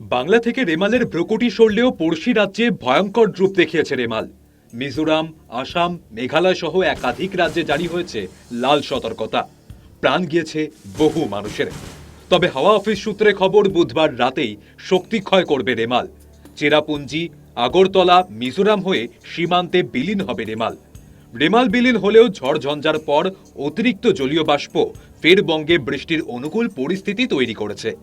বাংলা থেকে রেমালের ব্রকটি সরলেও পড়শি রাজ্যে ভয়ঙ্কর রূপ দেখিয়েছে রেমাল। মিজোরাম, আসাম, মেঘালয় সহ একাধিক রাজ্যে জারি হয়েছে লাল সতর্কতা। প্রাণ গিয়েছে বহু মানুষের। তবে হাওয়া অফিস সূত্রে খবর, বুধবার রাতেই শক্তি ক্ষয় করবে রেমাল। চেরাপুঞ্জি, আগরতলা, মিজোরাম হয়ে সীমান্তে বিলীন হবে রেমাল। রেমাল বিলীন হলেও ঝড় ঝঞ্ঝার পর অতিরিক্ত জলীয় বাষ্প ফের বঙ্গে বৃষ্টির অনুকূল পরিস্থিতি তৈরি করেছে।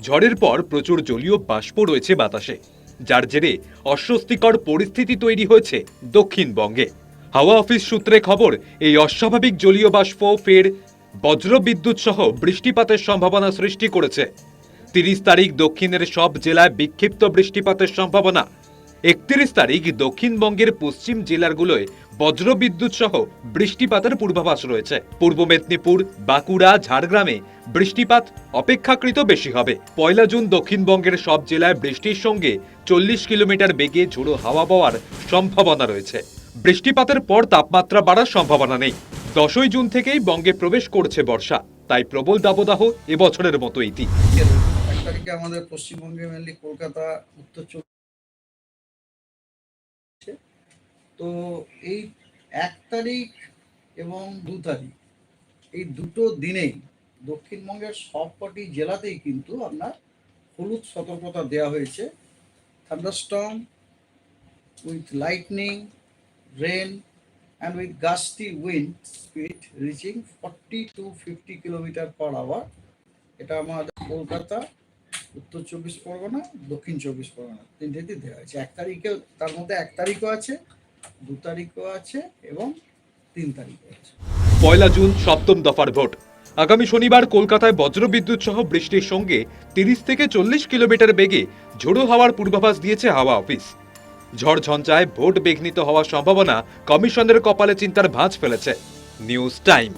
ঝড়ের পর প্রচুর জলীয় বাষ্প রয়েছে বাতাসে, যার জেরে অস্বস্তিকর পরিস্থিতি তৈরি হয়েছে দক্ষিণবঙ্গে। হাওয়া অফিস সূত্রে খবর, এই অস্বাভাবিক জলীয় বাষ্প ফের বজ্রবিদ্যুৎ সহ বৃষ্টিপাতের সম্ভাবনা সৃষ্টি করেছে। তিরিশ তারিখ দক্ষিণের সব জেলায় বিক্ষিপ্ত বৃষ্টিপাতের সম্ভাবনা একত্রিশ তারিখ দক্ষিণবঙ্গের পশ্চিম জেলাগুলোয় বজ্রবিদ্যুৎ সহ বৃষ্টিপাতের পূর্বাভাস রয়েছে। পূর্ব মেদিনীপুর, বাঁকুড়া, ঝাড়গ্রামে বৃষ্টিপাত অপেক্ষাকৃত বেশি হবে। পয়লা জুন দক্ষিণবঙ্গের সব জেলায় বৃষ্টির সঙ্গে চল্লিশ কিলোমিটার বেগে ঝোড়ো হাওয়া বওয়ার সম্ভাবনা রয়েছে। বৃষ্টিপাতের পর তাপমাত্রা বাড়ার সম্ভাবনা নেই। দশই জুন থেকেই বঙ্গে প্রবেশ করছে বর্ষা। তাই প্রবল দাবদাহ এবছরের মতো ইতি আমাদের পশ্চিমবঙ্গে মেনলি কলকাতা, উত্তর তো এই এক তারিখ এবং দু তারিখ, এই দুটো দিনেই দক্ষিণবঙ্গের সবকটি জেলাতেই কিন্তু আপনার হলুদ সতর্কতা দেওয়া হয়েছে। Thunderstorm with lightning rain and with gusty wind speed reaching forty to fifty kilometre per hour এটা আমাদের কলকাতা, উত্তর চব্বিশ পরগনা, দক্ষিণ চব্বিশ পরগনা, তিনটেতেই দেওয়া হয়েছে। এক তারিখে তার মধ্যে এক তারিখও আছে। দু তারিখও আছে এবং তিন তারিখও আছে। পয়লা জুন সপ্তম দফার ভোট। আগামী শনিবার কলকাতায় বজ্রবিদ্যুৎ সহ বৃষ্টির সঙ্গে তিরিশ থেকে চল্লিশ কিলোমিটার বেগে ঝোড়ো হাওয়ার পূর্বাভাস দিয়েছে হাওয়া অফিস। ঝড় ঝঞ্ঝায় ভোট বিঘ্নিত হওয়ার সম্ভাবনা কমিশনের কপালে চিন্তার ভাঁজ ফেলেছে। News time.